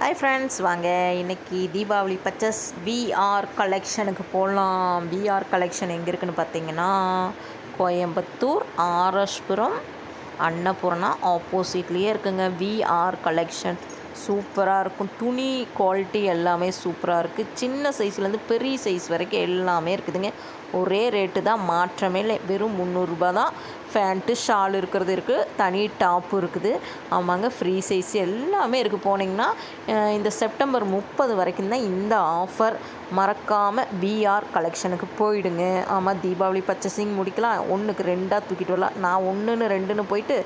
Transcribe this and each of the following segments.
Hi friends வாங்க. இன்றைக்கி Deepavali purchase VR கலெக்ஷனுக்கு போகலாம் விஆர் கலெக்ஷன் எங்கே இருக்குதுன்னு பார்த்தீங்கன்னா கோயம்புத்தூர் ஆரஸ்புரம் அன்னபூர்ணா ஆப்போசிட்லேயே இருக்குங்க. விஆர் கலெக்ஷன் சூப்பராக இருக்கும். துணி குவாலிட்டி எல்லாமே சூப்பராக இருக்குது சின்ன சைஸ்லேருந்து பெரிய சைஸ் வரைக்கும் எல்லாமே இருக்குதுங்க. ஒரே ரேட்டு தான் மாற்றமே இல்லை. வெறும் முந்நூறுரூபா தான். ஃபேண்ட்டு ஷால் இருக்கிறது இருக்குது தனி டாப்பு இருக்குது. ஆமாங்க ஃப்ரீ சைஸ் எல்லாமே இருக்குது போனீங்கன்னா இந்த செப்டம்பர் முப்பது வரைக்கும் தான் இந்த ஆஃபர் மறக்காமல் பிஆர் கலெக்ஷனுக்கு போயிடுங்க. ஆமாம் தீபாவளி பர்ச்சேசிங் முடிக்கலாம். ஒன்றுக்கு ரெண்டாக தூக்கிட்டு வரலாம். நான் ஒன்றுன்னு ரெண்டுன்னு போயிட்டு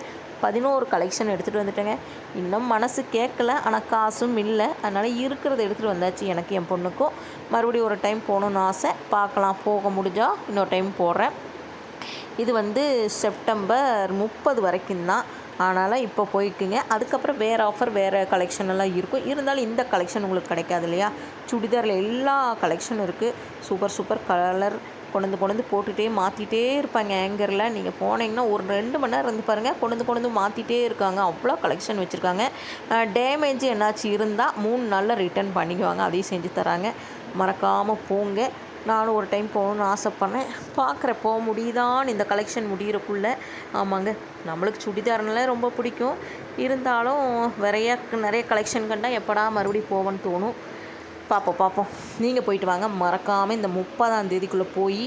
பதினோரு கலெக்ஷன் எடுத்துகிட்டு வந்துட்டேங்க. இன்னும் மனசு கேட்கல ஆனால் காசும் இல்லை. அதனால் இருக்கிறத எடுத்துகிட்டு வந்தாச்சு எனக்கு என் பொண்ணுக்கும். மறுபடியும் ஒரு டைம் போகணுன்னு ஆசை. பார்க்கலாம் போக முடிஞ்சால் இன்னொரு டைம் போடுறேன். இது வந்து செப்டம்பர் முப்பது வரைக்கும் தான் ஆனாலும் இப்போ போய்க்குங்க அதுக்கப்புறம் வேறு ஆஃபர் வேறு கலெக்ஷன் எல்லாம் இருக்கும். இருந்தாலும் இந்த கலெக்ஷன் உங்களுக்கு கிடைக்காது இல்லையா? சுடிதாரில் எல்லா கலெக்ஷனும் இருக்குது சூப்பர் சூப்பர் கலர் கொண்டு கொண்டு போட்டுகிட்டே மாற்றிட்டே இருப்பாங்க. ஆங்கரில் நீங்கள் போனீங்கன்னா ஒரு ரெண்டு மணி நேரம் இருந்து பாருங்கள் கொண்டு கொண்டு வந்து மாற்றிட்டே இருக்காங்க. அவ்வளோ கலெக்ஷன் வச்சுருக்காங்க. டேமேஜ் என்னாச்சு இருந்தால் மூணு நாளில் ரிட்டர்ன் பண்ணிக்குவாங்க. அதையும் செஞ்சு தராங்க. மறக்காமல் போங்க. நானும் ஒரு டைம் போகணுன்னு ஆசைப்பட்றேன். பார்க்குறேன் போக முடியுதான்னு இந்த கலெக்ஷன் முடிகிறக்குள்ளே ஆமாங்க நம்மளுக்கு சுடிதார்னாலே ரொம்ப பிடிக்கும். இருந்தாலும் நிறைய நிறைய கலெக்ஷன் கண்டால் எப்படா மறுபடியும் போவேன்னு தோணும். பார்ப்போம் பார்ப்போம். நீங்கள் போயிட்டு வாங்க. மறக்காமல் இந்த முப்பதாம் தேதிக்குள்ளே போய்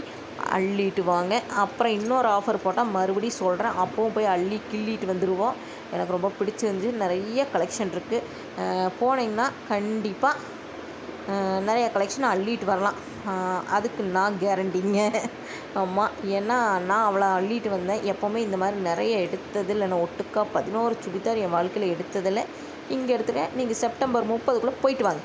அள்ளிட்டு வாங்க. அப்புறம் இன்னொரு ஆஃபர் போட்டால் மறுபடியும் சொல்கிறேன் அப்போவும் போய் அள்ளி கிள்ளிட்டு வந்துடுவோம் எனக்கு ரொம்ப பிடிச்சிருந்துச்சு. நிறைய கலெக்ஷன் இருக்குது போனீங்கன்னா கண்டிப்பாக நிறைய கலெக்ஷன் அள்ளிட்டு வரலாம். அதுக்கு நான் கேரண்டிங்க ஆமாம் ஏன்னா நான் அவ்வளோ அள்ளிட்டு வந்தேன். எப்போவுமே இந்த மாதிரி நிறைய எடுத்ததில்லை. நான் ஒட்டுக்கா பதினோரு சுடிதார் என் வாழ்க்கையில் எடுத்ததில்லை. இங்கே எடுத்துக்க நீங்கள் செப்டம்பர் முப்பதுக்குள்ளே போயிட்டு வாங்க.